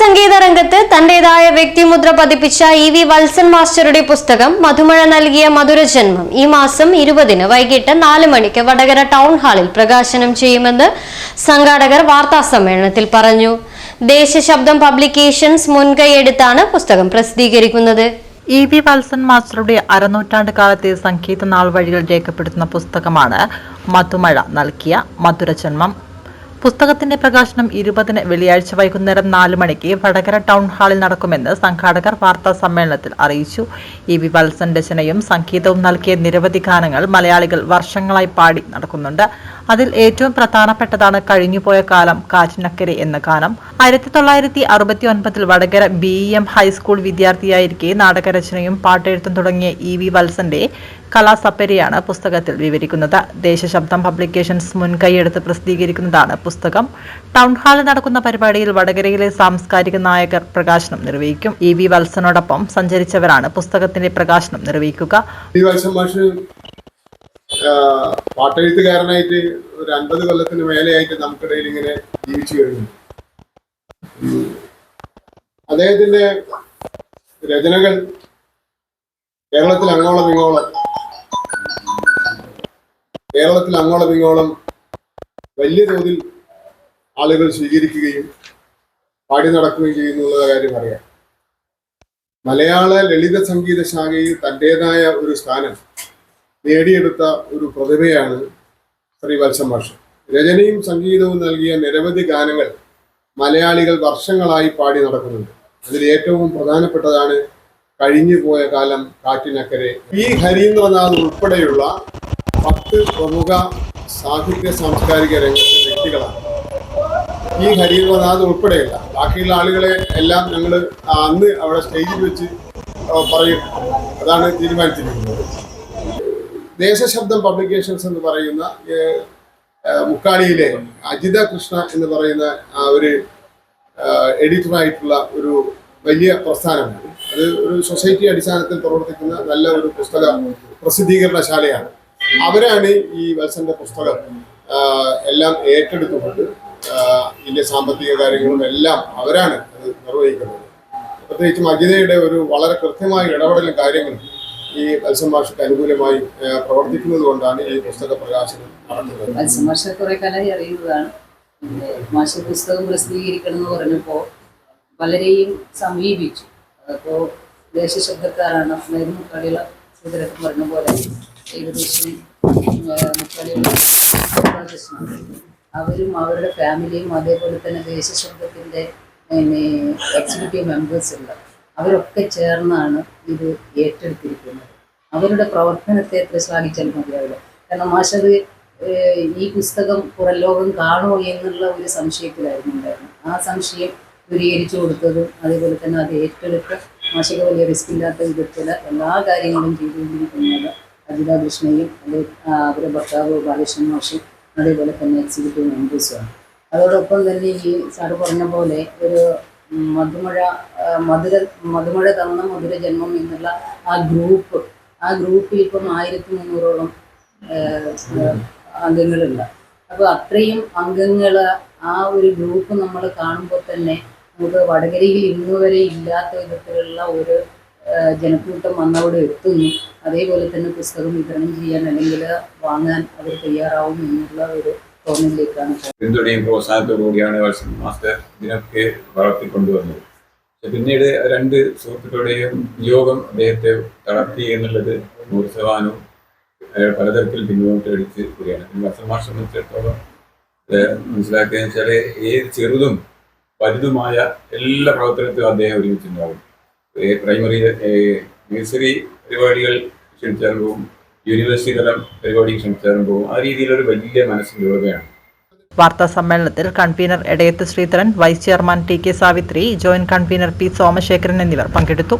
സംഗീത രംഗത്ത് തന്റേതായ വ്യക്തിമുദ്ര പതിപ്പിച്ച ഇ വി വത്സൻ മാസ്റ്ററുടെ പുസ്തകം മധുമഴ നൽകിയ മധുരജന്മം ഈ മാസം ഇരുപതിന് വൈകിട്ട് നാല് മണിക്ക് വടകര ടൗൺ ഹാളിൽ പ്രകാശനം ചെയ്യുമെന്ന് സംഘാടകർ വാർത്താ സമ്മേളനത്തിൽ പറഞ്ഞു ദേശശബ്ദം പബ്ലിക്കേഷൻസ് മുൻകൈയെടുത്താണ് പുസ്തകം പ്രസിദ്ധീകരിക്കുന്നത്. ഇ വി വത്സൻ മാസ്റ്ററുടെ അരനൂറ്റാണ്ട് കാലത്തെ സംഗീത നാൾ വഴികൾ രേഖപ്പെടുത്തുന്ന പുസ്തകമാണ് മധുമഴ നൽകിയ മധുരജന്മം പുസ്തകത്തിന്റെ പ്രകാശനം ഇരുപതിന് വെള്ളിയാഴ്ച വൈകുന്നേരം നാല് മണിക്ക് വടകര ടൗൺ ഹാളിൽ നടക്കുമെന്ന് സംഘാടകർ വാർത്താ സമ്മേളനത്തിൽ അറിയിച്ചു. ഇ വി വത്സൻ രചനയും സംഗീതവും നൽകിയ നിരവധി ഗാനങ്ങൾ മലയാളികൾ വർഷങ്ങളായി പാടി നടക്കുന്നുണ്ട്. അതിൽ ഏറ്റവും പ്രധാനപ്പെട്ടതാണ് കഴിഞ്ഞുപോയ കാലം കാറ്റിനക്കരെ എന്ന ഗാനം. ആയിരത്തി തൊള്ളായിരത്തി അറുപത്തി ഒൻപതിൽ Vadakara B M high school വിദ്യാർത്ഥിയായിരിക്കെ നാടകരചനയും പാട്ടെഴുത്തും തുടങ്ങിയ ഇ വി വത്സന്റെ കലാസപ്പരിയാണ് പുസ്തകത്തിൽ വിവരിക്കുന്നത്. ദേശശബ്ദം പബ്ലിക്കേഷൻസ് മുൻകൈയെടുത്ത് പ്രസിദ്ധീകരിക്കുന്നതാണ് പുസ്തകം. ടൗൺ ഹാളിൽ നടക്കുന്ന പരിപാടിയിൽ വടകരയിലെ സാംസ്കാരിക നായകർ പ്രകാശനം നിർവഹിക്കും. ഇ വി വത്സനോടൊപ്പം സഞ്ചരിച്ചവരാണ് പുസ്തകത്തിന്റെ പ്രകാശനം നിർവഹിക്കുക. ആ, പാട്ടെഴുത്തുകാരനായിട്ട് ഒരു അൻപത് കൊല്ലത്തിന് മേലെയായിട്ട് നമുക്കിടയിൽ ഇങ്ങനെ ജീവിച്ചു വരുന്നു. അദ്ദേഹത്തിന്റെ രചനകൾ കേരളത്തിൽ അങ്ങോളം ഇങ്ങോളം കേരളത്തിൽ അങ്ങോളം ഇങ്ങോളം വലിയ തോതിൽ ആളുകൾ സ്വീകരിക്കുകയും പാടി നടക്കുകയും ചെയ്യുന്നുള്ള കാര്യം അറിയാം മലയാള ലളിത സംഗീത ശാഖയിൽ തന്റേതായ ഒരു സ്ഥാനം നേടിയെടുത്ത ഒരു പ്രതിഭയാണ് ശ്രീ വത്സം രചനയും സംഗീതവും നൽകിയ നിരവധി ഗാനങ്ങൾ മലയാളികൾ വർഷങ്ങളായി പാടി നടക്കുന്നുണ്ട്. അതിൽ ഏറ്റവും പ്രധാനപ്പെട്ടതാണ് കഴിഞ്ഞു പോയ കാലം കാറ്റിനക്കരെ. പി ഹരീന്ദ്രനാഥ് ഉൾപ്പെടെയുള്ള പത്ത് പ്രമുഖ സാഹിത്യ സാംസ്കാരിക രംഗത്തെ വ്യക്തികളാണ്. ഈ ഹരീന്ദ്രനാഥ് ഉൾപ്പെടെയുള്ള ബാക്കിയുള്ള ആളുകളെ എല്ലാം ഞങ്ങൾ അന്ന് അവിടെ സ്റ്റേജിൽ വെച്ച് പറയും. അതാണ് തീരുമാനിച്ചിരിക്കുന്നത്. ദേശശബ്ദം പബ്ലിക്കേഷൻസ് എന്ന് പറയുന്ന മുക്കാളിയിലെ അജിത കൃഷ്ണ എന്ന് പറയുന്ന ആ ഒരു എഡിറ്ററായിട്ടുള്ള ഒരു വലിയ പ്രസ്ഥാനമാണ്. അത് ഒരു സൊസൈറ്റി അടിസ്ഥാനത്തിൽ പ്രവർത്തിക്കുന്ന നല്ല ഒരു പുസ്തക പ്രസിദ്ധീകരണശാലയാണ്. അവരാണ് ഈ വത്സന്റെ പുസ്തകം എല്ലാം ഏറ്റെടുത്തുകൊണ്ട് ഇതിന്റെ സാമ്പത്തിക കാര്യങ്ങളും എല്ലാം അവരാണ് അത് നിർവഹിക്കുന്നത്. പ്രത്യേകിച്ചും അജിതയുടെ ഒരു വളരെ കൃത്യമായ ഇടപെടലും കാര്യങ്ങളും ഈ ഭാഷയ്ക്ക് അനുകൂലമായി പ്രവർത്തിക്കുന്നത് കൊണ്ടാണ് ഈ പുസ്തക പ്രകാശനം നടത്തുന്നത് മത്സ്യ മാഷ മാഷ പുസ്തകം പ്രസിദ്ധീകരിക്കണം എന്ന് പറഞ്ഞപ്പോൾ പലരെയും സമീപിച്ചു. അപ്പോൾ ദേശശബ്ദക്കാരാണ് അതായത് മുക്കാളികളെ സുധരൻ പറഞ്ഞ പോലെ ഏകദേശം മുക്കാളികളെ അവരും അവരുടെ ഫാമിലിയും അതേപോലെ തന്നെ ദേശശബ്ദത്തിന്റെ എക്സിക്യൂട്ടീവ് മെമ്പേഴ്സ് ഉണ്ട്. അവരൊക്കെ ചേർന്നാണ് ഇത് ഏറ്റെടുത്തിരിക്കുന്നത്. അവരുടെ പ്രവർത്തനത്തെ എത്ര ശ്ലാഘിച്ചാലും മതിയാവില്ല. കാരണം മാഷത് ഈ പുസ്തകം പുറം ലോകം കാണുമോ എന്നുള്ള ഒരു സംശയത്തിലായിരുന്നു ഉണ്ടായിരുന്നു ആ സംശയം ദൂരീകരിച്ചു കൊടുത്തതും അതേപോലെ തന്നെ അത് ഏറ്റെടുത്ത് മാഷക വലിയ റിസ്ക് ഇല്ലാത്ത വിധത്തിൽ എല്ലാ കാര്യങ്ങളും ചെയ്തുകൊണ്ടിരിക്കുന്നത് അജിത കൃഷ്ണയും അതേ അവരുടെ ഭർത്താവ് ബാലകൃഷ്ണൻ മാഷും അതേപോലെ തന്നെ എക്സിക്യൂട്ടീവ് മെമ്പേഴ്സുമാണ് അതോടൊപ്പം തന്നെ ഈ സാറ് പറഞ്ഞ പോലെ ഒരു മധുമഴ മധുര മധുമഴ തന്ന മധുര ജന്മം എന്നുള്ള ആ ഗ്രൂപ്പ് ആ ഗ്രൂപ്പിൽ ഇപ്പം ആയിരത്തി മുന്നൂറോളം അംഗങ്ങളുണ്ട്. അപ്പോൾ അത്രയും അംഗങ്ങൾ ആ ഒരു ഗ്രൂപ്പ് നമ്മൾ കാണുമ്പോൾ തന്നെ നമുക്ക് വടകരയിൽ ഇന്ന് വരെ ഇല്ലാത്ത വിധത്തിലുള്ള ഒരു ജനക്കൂട്ടം വന്നവിടെ എത്തുന്നു. അതേപോലെ തന്നെ പുസ്തകം വിതരണം ചെയ്യാൻ അല്ലെങ്കിൽ വാങ്ങാൻ അവർ തയ്യാറാവും എന്നുള്ള ഒരു തോന്നലിലേക്കാണ് പിന്തുണയും പ്രോത്സാഹനത്തോടു കൂടിയാണ് മാസ്റ്റർ ഇതിനൊക്കെ വളർത്തിക്കൊണ്ടുവന്നത്. പിന്നീട് രണ്ട് സുഹൃത്തുക്കളുടെയും യോഗം അദ്ദേഹത്തെ തളർത്തി എന്നുള്ളത് നൂറ് അയാൾ പലതരത്തിൽ പിന്നോട്ട് അടിച്ച് വരികയാണ്. പിന്നെ വത്സൻ മാസ്റ്റർ സംബന്ധിച്ചിടത്തോളം മനസ്സിലാക്കിയെന്ന് വെച്ചാൽ ഏത് ചെറുതും വലുതുമായ എല്ലാ പ്രവർത്തനത്തിലും അദ്ദേഹം ഒരുമിച്ചുണ്ടാകും പ്രൈമറി നഴ്സറി പരിപാടികൾ ക്ഷണിച്ചാൽ പോകും യൂണിവേഴ്സിറ്റി തലം പരിപാടി സംസാരം പോകും. ആ രീതിയിലൊരു വലിയ മനസ്സിന്റെ രൂപയാണ് വാർത്താ സമ്മേളനത്തിൽ convener Edayath Sreedharan vice chairman T K Savithri joint convener P Somasekharan എന്നിവർ പങ്കെടുത്തു.